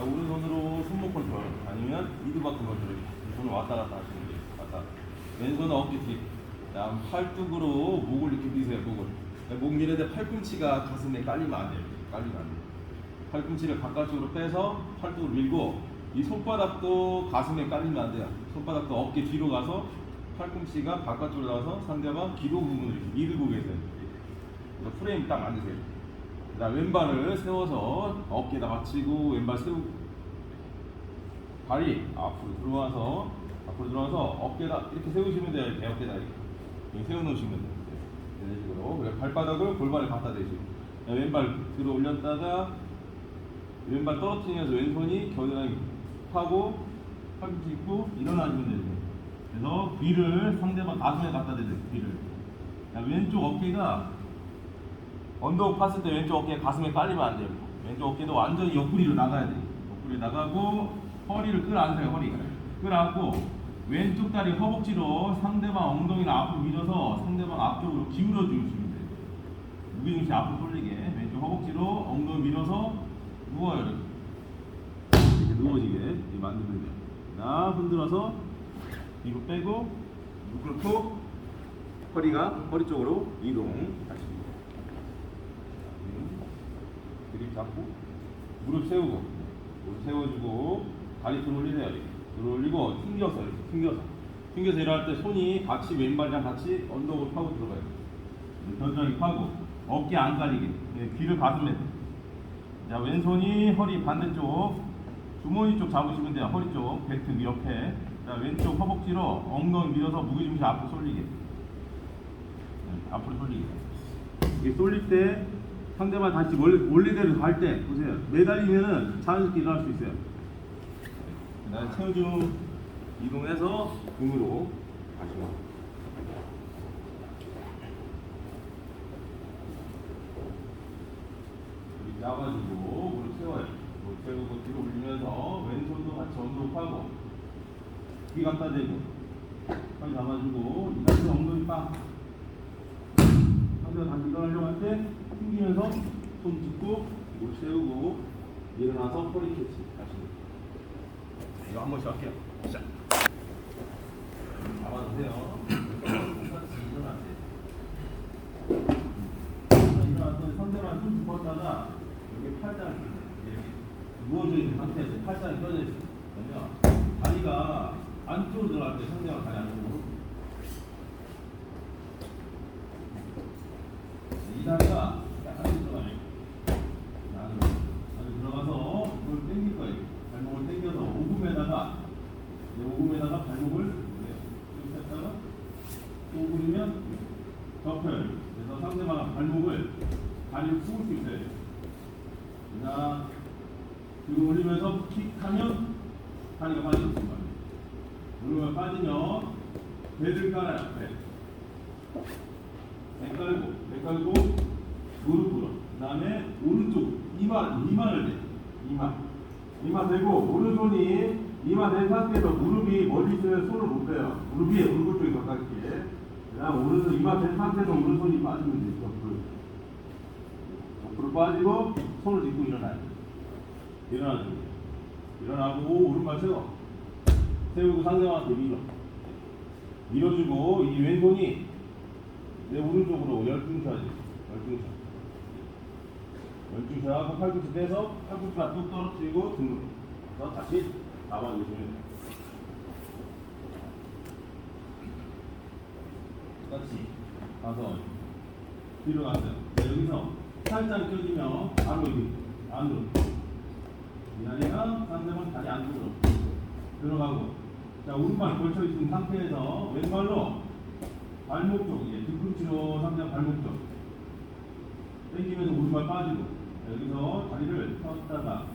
자, 오른손으로 손목 컨트롤 아니면 미드바크 컨트롤 이 손을 왔다 갔다 하시는 게 왔다. 왼손은 어깨 뒤. 다음 팔뚝으로 목을 이렇게 미세요 목을. 목 미는데 팔꿈치가 가슴에 깔리면 안 돼요. 깔리면 안 돼요. 팔꿈치를 바깥쪽으로 빼서 팔뚝을 밀고 이 손바닥도 가슴에 깔리면 안 돼요. 손바닥도 어깨 뒤로 가서 팔꿈치가 바깥쪽으로 나가서 상대방 기도 부분을 이렇게 밀고 계세요. 프레임 딱 만드세요 자, 왼발을 세워서 어깨에다 받치고 왼발 세우고 발이 앞으로 들어와서 앞으로 들어와서 어깨에다 이렇게 세우시면 돼요. 어깨에다 이렇게, 세워놓으시면 돼요. 이런 식으로 그리고 발바닥을 골반에 갖다 대시고 자, 왼발 들어 올렸다가 왼발 떨어뜨리면서 왼손이 겨드랑이 파고 팔꿈치 입고 일어나시면 돼요. 그래서 귀를 상대방 가슴에 갖다 대세요. 귀를 자, 왼쪽 어깨가 언더욱 팠을 때 왼쪽 어깨 가슴에 깔리면 안 돼요. 왼쪽 어깨도 완전히 옆구리로 나가야 돼요. 옆구리 나가고 허리를 끌어안으세요. 허리 끌어안고 왼쪽 다리 허벅지로 상대방 엉덩이를 앞으로 밀어서 상대방 앞쪽으로 기울여 주시면 돼요. 무게중심 앞으로 돌리게 왼쪽 허벅지로 엉덩이 밀어서 누워요. 이렇게, 이렇게 누워지게 이렇게 만들면 돼요. 나 흔들어서 뒤로 빼고 무릎 꿇고 허리가 허리 쪽으로 이동하십 잡고 무릎 세우고 무릎 세워주고 다리 들 올리세요 이렇게. 들 올리고 튕겨서 이렇게 튕겨서. 튕겨서 일어날 때 손이 같이 왼발이랑 같이 언덕을 파고 들어가요. 겨드랑이 파고. 어깨 안 가리게. 네, 귀를 가슴에. 자 왼손이 허리 반대쪽 주머니 쪽 잡으시면 돼요. 허리 쪽 벨트 이렇게. 자 왼쪽 허벅지로 엉덩이 밀어서 무게중심 앞으로 쏠리게. 네, 앞으로 쏠리게. 이게 쏠릴 때 상대방 다시 원래, 원래 대로 갈 때 보세요. 매달리면은 자연스럽게 일어날 수 있어요. 그다음에 체중 이동해서 등으로 가시고 이렇게 잡아주고 무릎 세워요. 세우고 뒤로 올리면서 왼손도 같이 언덕하고 귀 갖다 대고. 팔 잡아주고 이 다시 엉덩이 빵 상대가 다시 일어나려고 할때 튕기면서 손 짚고 무릎 세우고 일어나서 허리 캐치 다시. 이거 한 번씩 할게요. 시작 잡아주세요. 일어나서 상대방 손 짚었다가 여기 팔짱을 누워져 있는 상태에서 팔짱이 껴져 있어요. 그러면 다리가 안쪽으로 들어갈 때 상대방 다리 안쪽으로 이 다리가 약간 들어가요. 안으로, 안으로 들어가서 이걸 당길 거예요. 발목을 당겨서 오금에다가 이 오금에다가 발목을 이렇게 했다가 또 오금이면 접혀요. 그래서 상대방 발목을 다리를 숙을 수 있어요. 자, 뒤로 올리면서 킥하면 다리가 빠지겠습니다. 무릎을 빠지면 배를 깔아요. 배. 배 깔고, 배 깔고, 무릎으로. 그 다음에 오른쪽, 이마, 이마를 대. 이마. 이마 대고, 오른손이 이마 된 상태에서 무릎이 멀리 있으면 손을 못 대요. 무릎이 얼굴 쪽에 가깝게. 그 다음 오른손, 이마 된 상태에서 오른손이 빠지면 돼요. 옆으로. 옆으로 빠지고, 손을 짚고 일어나요. 일어나죠. 일어나고, 오른발 세워. 세우고 상대방한테 밀어. 밀어주고, 이 왼손이 내 오른쪽으로 열중샷이 열중샷 열중샷 팔꿈치 빼서 팔꿈치가 뚝 떨어뜨리고 등으로. 그래서 다시 잡아주시면 돼요. 똑같이 가서 뒤로 갔어요. 자, 여기서 살짝 껴지면 바로 여기 안으로. 이 다리가 상대방 다리 안쪽으로 들어가고. 자 오른발 걸쳐 있는 상태에서 왼발로 발목 쪽, 예, 뒤꿈치로 상대방 발목 쪽. 당기면서 오른발 빠지고, 자, 여기서 다리를 펴다가,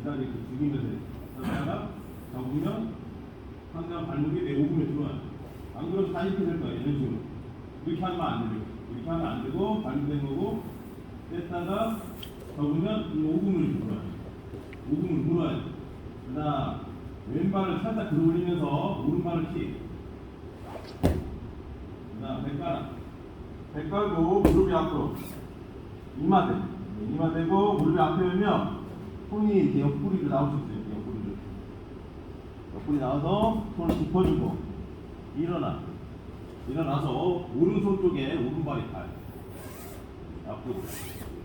이 다리 이렇게 죽이면서, 펴다가, 접으면 상대방 발목이 내 오금에 들어와요. 안 그러면 다 이렇게 될 거예요, 이런 식으로. 이렇게 하면 안 돼요. 이렇게 하면 안 되고, 발목 된 거고, 뺐다가, 접으면 이 오금을 물어요. 오금을 물어야 돼요. 그 다음, 왼발을 살짝 들어 올리면서, 오른발을 킥. 자. 배 깔고 무릎이 앞으로. 이마 대. 이마 대고 무릎이 앞에 오면 손이 이렇게 옆구리로 나올 수 있어요. 옆구리로. 옆구리 나와서 손을 짚어주고 일어나. 일어나서 오른손 쪽에 오른발이 닿아요. 앞으로.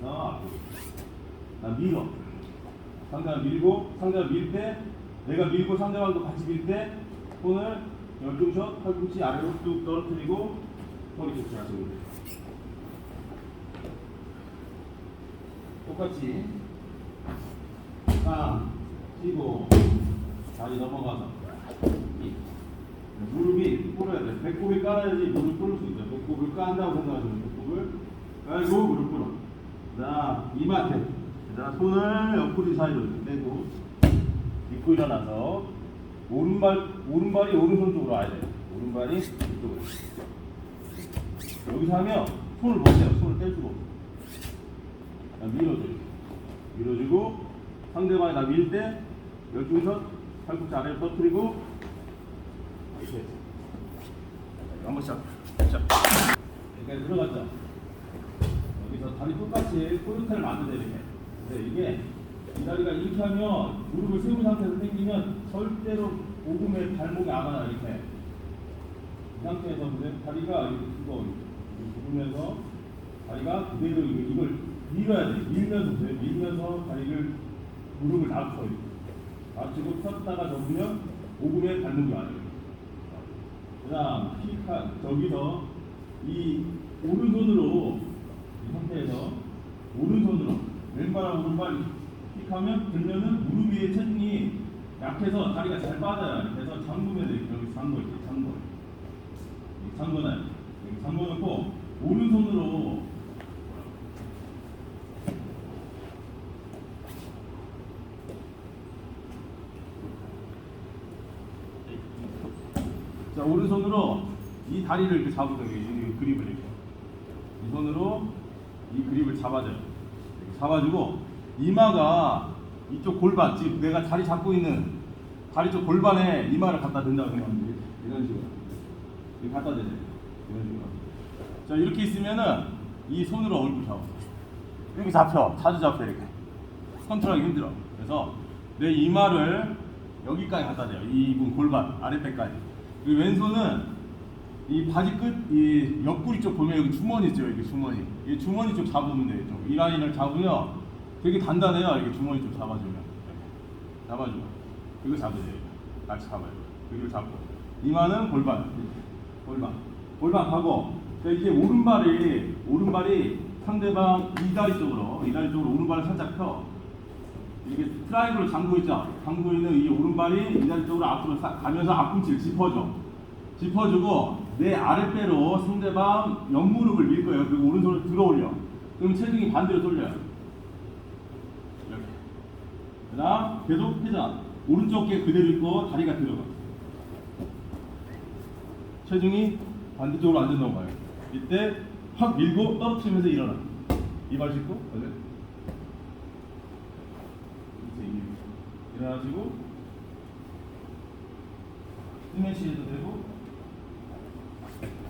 어, 앞으로. 나 밀어. 상대방 밀고 상대방 밀 때 내가 밀고 상대방도 같이 밀 때 손을 열중샷 팔꿈치 아래로 뚝 떨어뜨리고 하시면 돼요. 똑같이 딱 치고 다리 넘어가서 이. 무릎이 꿇어야 돼. 배꼽이 깔아야지 무릎 꿇을 수 있어요. 배꼽을 깐다고 생각하시면 배꼽을 깔고 무릎 꿇어. 자, 이마태. 자, 손을 옆구리 사이로 떼고 딛고 일어나서 오른발 오른발이 오른손 쪽으로 와야 돼. 오른발이 이쪽으로. 여기서 하면 손을 보세요. 손을 떼주고. 자, 밀어줘. 밀어주고 상대방이 나 밀 때 열중선 팔꿈치 아래로 터뜨리고. 이렇게. 한 번씩 자 여기까지 들어갔죠? 여기서 다리 똑같이 포인트를 만들어야 이렇게 근데 이게 이 다리가 이렇게 하면 무릎을 세운 상태에서 당기면 절대로 오금에 발목이 안 와요 이렇게. 이 상태에서 근데 다리가 이렇게 이거 굽으면서 다리가 그대로 이걸 밀어야 돼 밀면서 돼 밀면서 다리를 무릎을 낮춰요 낮추고 폈다가 접으면 오금에 발목이 와요 그다음 킥하 저기서 이 오른손으로 이 상태에서 오른손으로 왼발하고 오른발 킥하면 들면은 무릎 위에 체중이 약해서 다리가 잘 빠져요. 그래서 잠그면 돼요. 여기 잠궈 이렇게 잠궈. 잠궈놔요. 잠궈놓고 오른손으로 자 오른손으로 이 다리를 이렇게 잡으세요. 이, 이 그립을 이렇게. 이 손으로 이 그립을 잡아줘요. 잡아주고 이마가 이쪽 골반 지금 내가 다리 잡고 있는 다리 쪽 골반에 이마를 갖다 댄다고 돼요. 이런 식으로 갖다 대요. 이런 식으로. 자 이렇게 있으면은 이 손으로 얼굴 잡아. 이렇게 잡혀. 자주 잡혀 이렇게. 컨트롤하기 힘들어. 그래서 내 이마를 여기까지 갖다 대요. 이 부분 골반 아랫배까지. 그리고 왼손은 이 바지 끝, 이 옆구리 쪽 보면 여기 주머니 있죠, 여기 주머니. 이 주머니 쪽 잡으면 돼요. 좀. 이 라인을 잡으면 되게 단단해요. 이렇게 주머니 쪽 잡아주면. 잡아주고. 이거 잡으세요. 같이 잡아요. 여기를 잡고. 이마는 골반. 골반. 골반 하고. 자, 이제 오른발이, 오른발이 상대방 이다리 쪽으로, 이다리 쪽으로 오른발을 살짝 펴. 이게 트라이브로 잠고 있죠. 잠고 있는 이 오른발이 이다리 쪽으로 앞으로 싹 가면서 앞꿈치를 짚어줘. 짚어주고 내 아랫배로 상대방 옆무릎을 밀 거예요. 그리고 오른손을 들어 올려. 그럼 체중이 반대로 돌려요. 이렇게. 그 다음 계속 회전. 오른쪽 어깨 그대로 있고 다리가 들어가. 체중이 반대쪽으로 완전 넘어가요. 이때 확 밀고 떨어뜨리면서 일어나. 이발 짚고 그래. 일어나시고 스매시해도 되고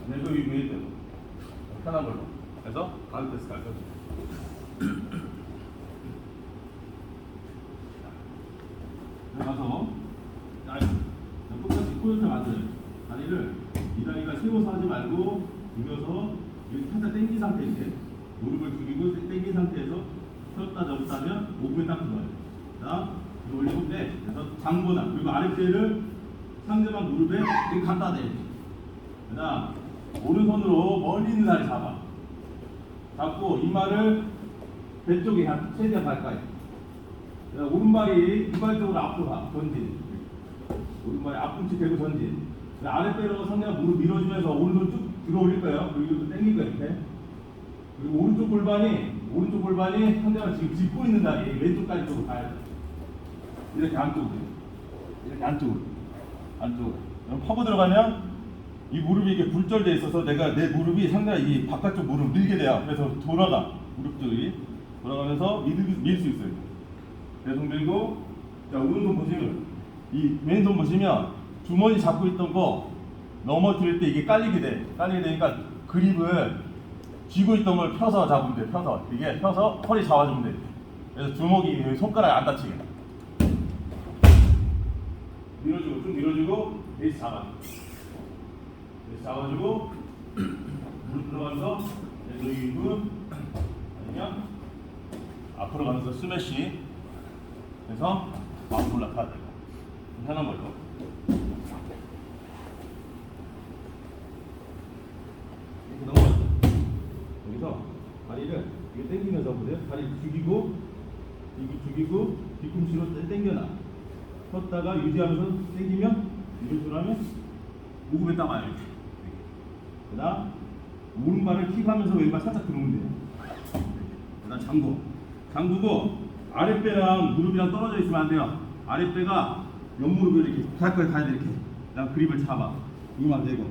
내도 위에 되고 편한 걸로 그래서 가르테스 갈거죠 들어가서 자, 똑같이 포인트 만들어요 다리를 이 다리가 세워서 하지 말고 누워서 살짝 당긴 상태인데 무릎을 숙이고 당긴 상태에서 펴다 접다 하면 오분에 딱 들어요. 자 올리고 빼 그래서 장보다 그리고 아랫배를 상대방 무릎에 이렇게 갖다 대요. 그 다음 오른손으로 멀리 있는 다리 잡아. 잡고 이마를 배 쪽에 한 최대한 가까이. 자, 오른발이 이발 쪽으로 앞으로 가 전진. 오른발이 앞꿈치 대고 전진. 자, 아랫배로 상대방 무릎 밀어주면서 오른손 쭉 들어 올릴 거예요. 그리고 이것도 당길 거예요. 이렇게. 그리고 오른쪽 골반이 오른쪽 골반이 상대방 지금 짚고 있는 다리 왼쪽 다리 쪽으로 가야 돼 이렇게 안쪽으로. 이렇게 안쪽으로. 안쪽으로. 그럼 퍼고 들어가면 이 무릎이 이게 굴절돼 있어서 내가 내 무릎이 상당히 이 바깥쪽 무릎 밀게 돼요. 그래서 돌아가. 무릎 쪽이. 돌아가면서 밀 수 있어요. 계속 밀고. 자 오른손 보시면. 이 왼손 보시면 주머니 잡고 있던 거 넘어뜨릴 때 이게 깔리게 돼. 깔리게 되니까 그립을 쥐고 있던 걸 펴서 잡으면 돼. 펴서 이게 펴서 허리 잡아주면 돼. 그래서 주먹이 손가락 안 다치게. 밀어주고 좀 밀어주고 베이스 잡아. 베이스 잡아주고 물 들어가면서 레드위브 아니면 앞으로 가면서 스매시 그래서 막 올라가야 되고 편한 걸로. 이렇게 넘어가죠. 여기서 다리를 이렇게 당기면서 보세요. 다리 죽이고 이거 죽이고 뒤꿈치로 당겨놔. 섰다가 유지하면서 당기면 이런 식으로 하면 무릎에 딱 와요. 이렇게. 그다음 오른발을 킥하면서 왼발 살짝 들어오면 돼요. 그다음 잠구. 잠그고 아랫배랑 무릎이랑 떨어져 있으면 안 돼요. 아랫배가 옆무릎을 이렇게 가까이 가야 돼 이렇게. 그다음 그립을 잡아. 이만 되고.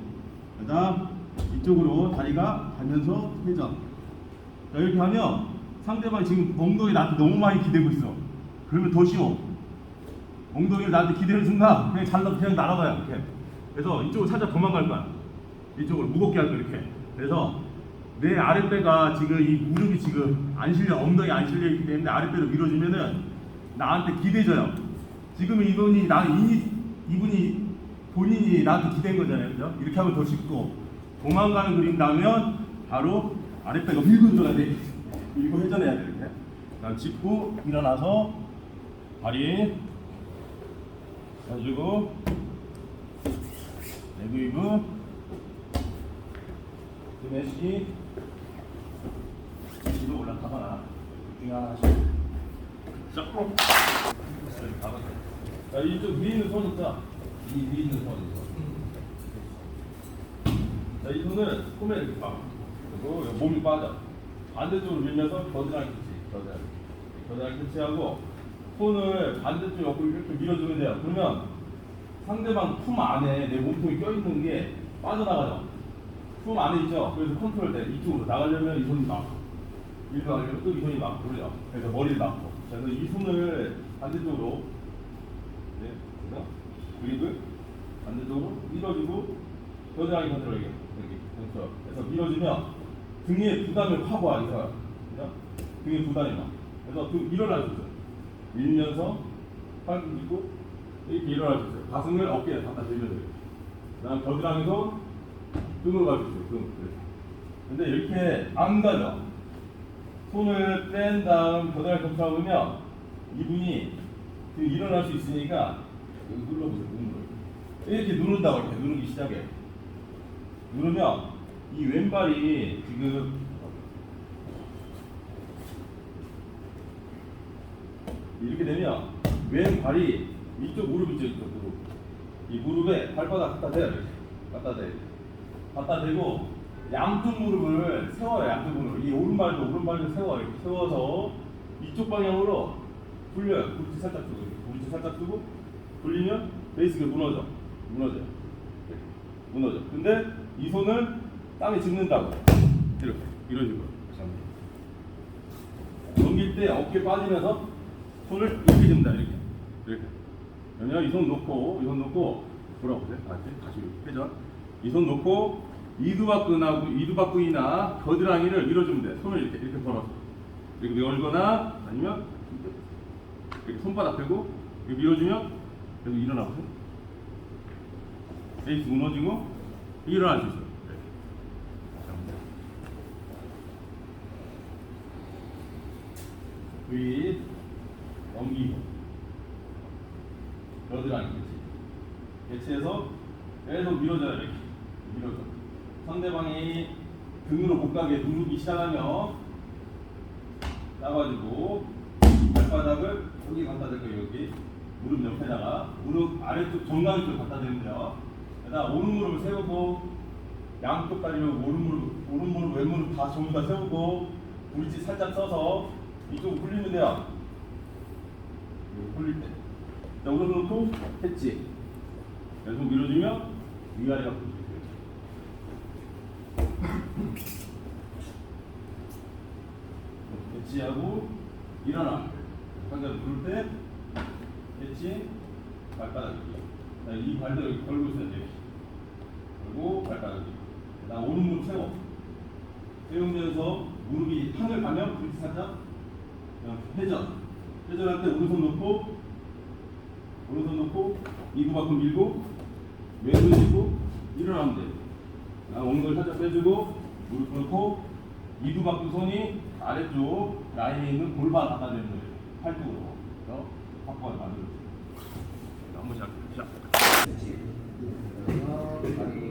그다음 이쪽으로 다리가 가면서 회전. 자, 이렇게 하면 상대방이 지금 엉덩이 나한테 너무 많이 기대고 있어. 그러면 더 쉬워. 엉덩이를 나한테 기대는 순간 그냥 잘라 그냥 날아가요 이렇게. 그래서 이쪽으로 살짝 도망갈 거야. 이쪽으로 무겁게 할 거야 이렇게. 그래서 내 아랫배가 지금 이 무릎이 지금 안 실려 엉덩이 안 실려 있기 때문에 아랫배로 밀어주면은 나한테 기대져요. 지금 이분이 나 이, 이분이 본인이 나한테 기댄 거잖아요, 그죠? 이렇게 하면 더 쉽고 도망가는 그림 나오면 바로 아랫배가 밀고 들어가야 돼. 밀고 회전해야 돼 이렇게. 그다음 짚고 일어나서 다리 해주고 레그위브 스매시 뒤로 올라가거나 둘 중에 하나씩 자, 어. 자 이쪽 위에 있는 손 있죠? 이 위에 있는 손 있죠? 자, 이 손을 소매 이렇게 봐. 그리고 요 몸이 빠져. 반대쪽으로 밀면서 겨드랑이 캐치, 겨드랑이. 겨드랑이 캐치하고 손을 반대쪽 옆으로 이렇게 밀어주면 돼요. 그러면 상대방 품 안에 내 몸통이 껴있는 게 빠져나가죠. 품 안에 있죠. 그래서 컨트롤 돼. 이쪽으로 나가려면 이 손이 막고. 일로 가려면 또 이 손이 막고 그래요. 그래서 머리를 막고. 자, 그래서 이 손을 반대쪽으로 네, 그래서 그립을 반대쪽으로 밀어주고 겨드랑이 컨트롤 이게 이렇게 컨트롤. 그래서 밀어주면 등에 부담이 확 와, 이거. 그죠? 등에 부담이 와. 그래서 등 일어나주세요. 밀면서 팔꿈 짚고 이렇게 일어나주세요. 가슴을 어깨에 갖다 대면 돼요. 그 다음 겨드랑이도 등으로 가주세요. 등. 근데 이렇게 안 가죠. 손을 뺀 다음 겨드랑이 겹쳐보면 이분이 일어날 수 있으니까 눌러보세요. 눈을. 이렇게 누른다고 이렇게 누르기 시작해. 누르면 이 왼발이 지금 이렇게 되면 왼발이 이쪽 무릎 있죠 이쪽 무릎. 이 무릎에 발바닥 갖다 대요 갖다 대 갖다 대고 양쪽 무릎을 세워요 양쪽 무릎을. 이 오른발도 오른발도 세워 이렇게 세워서 이쪽 방향으로 굴려요. 무릎 살짝 두고 무릎 살짝 두고 굴리면 베이스가 무너져. 무너져요. 무너져. 근데 이 손을 땅에 짚는다고. 이렇게 이런 식으로. 넘길 때 어깨 빠지면서 손을 이렇게 줍니다 이렇게. 이렇게. 그러면 이손 놓고 이 손 놓고 돌아보세요. 다시 다시 회전. 이 손 놓고 이두박근하고 이두박근이나 겨드랑이를 밀어주면 돼. 손을 이렇게 이렇게 벌어서. 이렇게 열거나 아니면 이렇게 손바닥 대고 이렇게 밀어주면 계속 일어나 보세요 베이스 무너지고 일어날 수 있어요 위 넘기고 겨드랑이 개치 개치해서 계속 밀어줘요 이렇게. 밀어줘. 상대방이 등으로 못 가게 누르기 시작하면 따가지고 발바닥을 여기 갖다 대고 여기 무릎 옆에다가 무릎 아래쪽 정강이 쪽 갖다 대면요. 그다음 오른 무릎을 세우고 양쪽 다리로 오른 무릎 오른 무릎 왼 무릎 다 전부 다 세우고 브릿지 살짝 써서 이쪽으로 굴리면 돼요 굴릴 때 자, 오른손 했지. 왼손 밀어주면 위아래가 붙어요. 배치하고 일어나. 상대를 부를 때 배치 발바닥 위. 자, 이 발도 여기 걸고 있어야 돼. 그리고 발바닥 위. 나 오른 무릎 세워. 세우면서 무릎이 하늘 가면 브릿지 살짝 회전. 회전할 때 오른손 놓고 오른손 놓고 이두 밖으로 밀고 왼손 짚고 일어나면 돼. 아, 엉덩이 살짝 빼주고 무릎 꿇고 이두 밖으로 손이 아래쪽 라인에 있는 골반 갖다 대는 거예요. 팔뚝으로. 그래서 확보가 만들어요. 한번 시작. 시작. 그렇지.